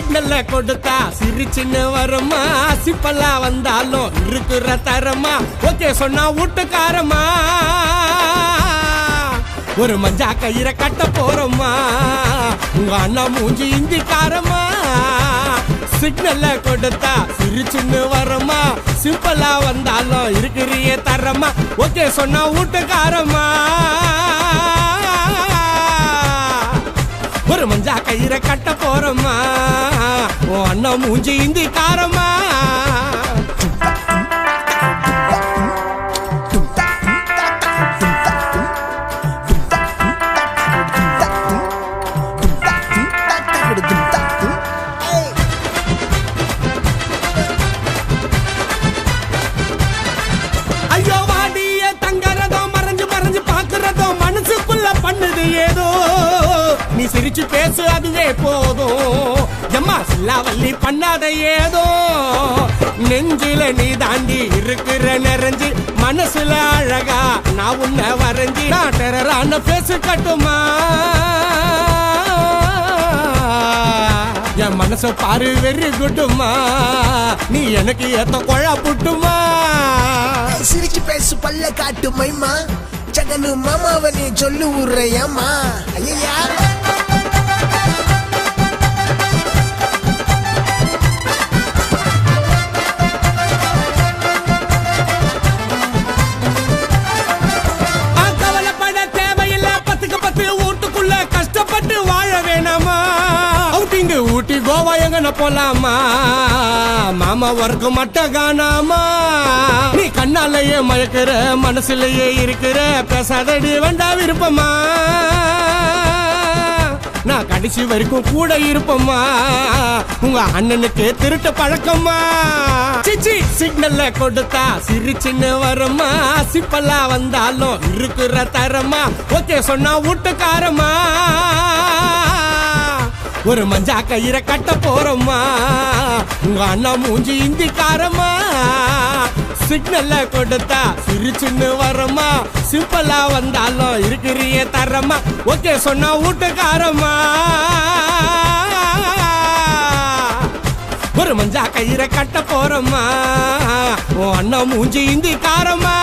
கொடுத்தா சிரிச்சுன்னு வருமா? சிப்பல்லா வந்தாலும் இருக்கிற தரமா? ஓகே சொன்னா வீட்டுக்காரமா ஒரு மஞ்சா கயிறை கட்ட போறோமா உங்க அண்ணா மூஞ்சி இந்திக்காரமா சிக்னல்ல கொடுத்தா சிரிச்சுன்னு வரமா? சிம்பிளா வந்தாலும் இருக்கிறியே தரமா? ஓகே சொன்னா வீட்டுக்காரமா ஒரு மஞ்சா கயிற கட்ட போறோமா உன் அண்ணா மூஞ்சி ஐயோ வாடிய தங்கறதோ மறைஞ்சு மறைஞ்சு பாக்குறதோ மனசுக்குள்ள பண்ணுது ஏதோ சிரிச்சு பேசு அதுவே போதும். எம்மா சில்லாவல்லி பண்ணாத ஏதோ. நெஞ்சில நீ தாண்டி இருக்கிற நிறைஞ்சு மனசுல அழகா நான் உன்னை வரைஞ்சி நான் டெரரான பேசு கட்டுமா? என் மனச பாரு வெறி குட்டுமா? நீ எனக்கு ஏத்த கொழா புட்டுமா? சிரிச்சு பேசு பல்ல காட்டு மைமா. ஜகனு மாமாவனே சொல்லு உரையம்மா ஐயா கோவா போலாமா மாமா வர்க்கு மட்டும் காணாமா? நீ கண்ணாலேயே மயக்கிற மனசுலயே இருக்கிற பேசாதடி வேண்டா விருப்பமா? நான் கடைசி வரைக்கும் கூட இருப்போமா உங்க அண்ணனுக்கு திருட்டு பழக்கமா சிச்சி சிக்னல்ல கொடுத்தா சிரிச்சுன்னு வருமா சிப்பல்லா வந்தாலும் இருக்கிற தரமா ஓகே சொன்னா வீட்டுக்காரமா ஒரு மஞ்சா கயிற கட்ட போறோம்மா. உங்க அண்ணா மூஞ்சி இந்திக்காரமா சிக்னல்ல கொடுத்தா சிரிச்சுன்னு வரமா சிம்பிளா வந்தாலும் இருக்கிறிய தரமா ஓகே சொன்னா வீட்டுக்காரம்மா ஒரு மஞ்சா கயிற கட்ட போறோம்மா. உன் அண்ணா மூஞ்சி இந்திக்காரமா